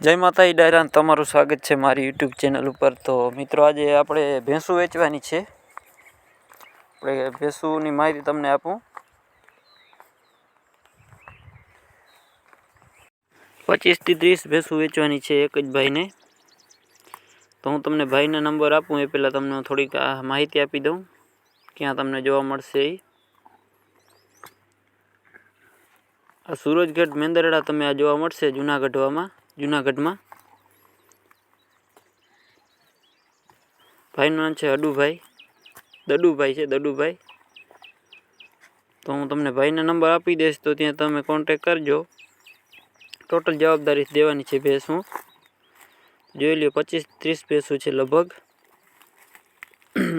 જય માતાજી, ડાયરાન, તમારું સ્વાગત છે મારી યુટ્યુબ ચેનલ ઉપર. તો મિત્રો, આજે આપણે ભેંસું વેચવાની છે. આપણે ભેંસુની માહિતી તમને આપું. પચીસથી ત્રીસ ભેંસું વેચવાની છે એક જ ભાઈને. તો હું તમને ભાઈના નંબર આપું, એ પહેલાં તમને થોડીક માહિતી આપી દઉં. ક્યાં તમને જોવા મળશે એ આ સુરજગઢ મેંદરડા તમે આ જોવા મળશે જુનાગઢવામાં જુનાગઢમાં? ભાઈનું નામ છે અડુભાઈ. દડુભાઈ છે, દડુભાઈ. તો હું તમને ભાઈના નંબર આપી દઈશ, તો ત્યાં તમે કોન્ટેક કરજો. ટોટલ જવાબદારી દેવાની છે ભેંસું જોઈ લ્યો, પચીસ ત્રીસ ભેંસું છે લગભગ.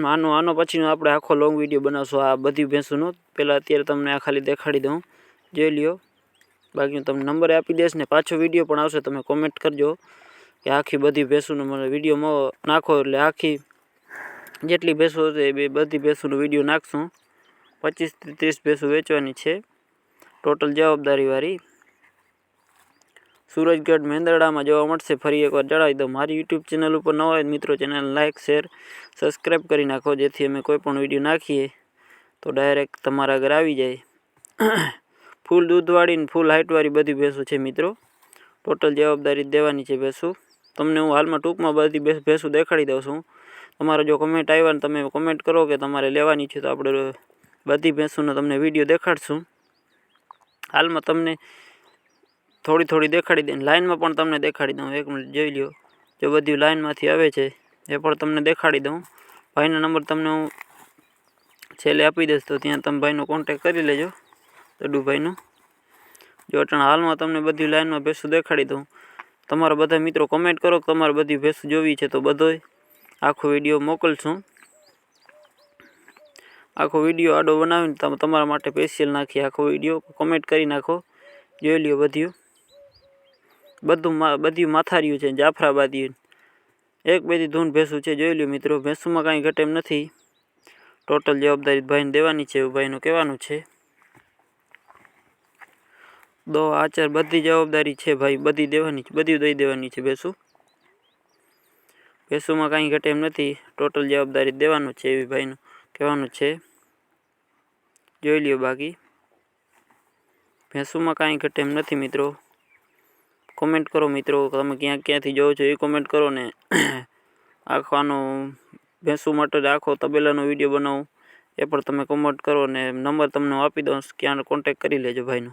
આનો આનો પછીનો આપણે આખો લોંગ વીડિયો બનાવશું આ બધી ભેંસુંનો. પહેલાં અત્યારે તમને આ ખાલી દેખાડી દઉં જોઈ લ્યો. બાકી હું તમને નંબર આપી દઈશ ને પાછો વીડિયો પણ આવશે, તમે કોમેન્ટ કરજો. કે આખી બધી ભેંસોનો મને વિડીયોમાં નાખો એટલે આખી જેટલી ભેંસો છે એ બધી ભેંસોનો વીડિયો નાખશું. પચીસથી ત્રીસ ભેંસો વેચવાની છે. ટોટલ જવાબદારીવાળી સુરજગઢ મેંદરડામાં જોવા મળશે ફરી એકવાર જણાવી દઉં. મારી યુટ્યુબ ચેનલ ઉપર ન હોય મિત્રો ચેનલ લાઇક શેર સબસ્ક્રાઈબ કરી નાખો, જેથી અમે કોઈ પણ વીડિયો નાખીએ તો ડાયરેક્ટ તમારા ઘર આવી જાય. ફૂલ દૂધવાળી ને ફૂલ હાઇટવાળી બધી ભેંસો છે મિત્રો. ટોટલ જવાબદારી દેવાની છે ભેંસું. તમને હું હાલમાં ટૂંકમાં બધી ભેંસું દેખાડી દઉં છું. તમારો જો કમેન્ટ આવ્યા ને તમે કમેન્ટ કરો કે તમારે લેવાની છે તો આપણે બધી ભેંસોનો તમને વીડિયો દેખાડશું. હાલમાં તમને થોડી થોડી દેખાડી દે લાઇનમાં પણ તમને દેખાડી દઉં. એક મિનિટ જોઈ લ્યો. જે બધી લાઇનમાંથી આવે છે, એ પણ તમને દેખાડી દઉં. ભાઈનો નંબર તમને હું છેલ્લે આપી દઈશ તો ત્યાં તમે ભાઈનો કોન્ટેક કરી લેજો. દડુભાઈનો. જો અટાણા હાલમાં તમને બધી લાઇનમાં ભેંસું દેખાડી દઉં, તમારા બધા મિત્રો કમેન્ટ કરો કે તમારે બધી ભેંસું જોવી છે તો બધોય આખો વીડિયો મોકલશું. આખો વીડિયો આડો બનાવીને તમે તમારા માટે સ્પેશિયલ નાખી આખો વીડિયો. કમેન્ટ કરી નાખો. જોઈ લ્યો બધું બધું બધું માથાર્યું છે જાફરાબાદી એક બેથી ધૂન ભેંસું છે, જોઈ લ્યો મિત્રો. ભેંસુમાં કાંઈ ઘટે એમ નથી. ટોટલ જવાબદારી ભાઈને દેવાની છે એવું ભાઈનું કહેવાનું છે. દો, આચાર બધી જવાબદારી છે ભાઈ, બધી દેવાની છે, બધી દઈ દેવાની છે ભેસું. ભેસુમાં કાંઈ ઘટે એમ નથી ટોટલ જવાબદારી દેવાનું છે એવી ભાઈનું, કહેવાનું છે. જોઈ લ્યો બાકી. ભેંસુમાં કાંઈ ઘટે એમ નથી મિત્રો. કોમેન્ટ કરો મિત્રો, તમે ક્યાં, ક્યાંથી જોવો છો એ કોમેન્ટ કરો ને. આખવાનો ભેંસુ માટે આખો તબેલાનો વીડિયો બનાવું. એ પણ તમે કોમેન્ટ કરો ને, નંબર તમને આપી દઉં, ક્યાં કોન્ટેક કરી લેજો ભાઈનો.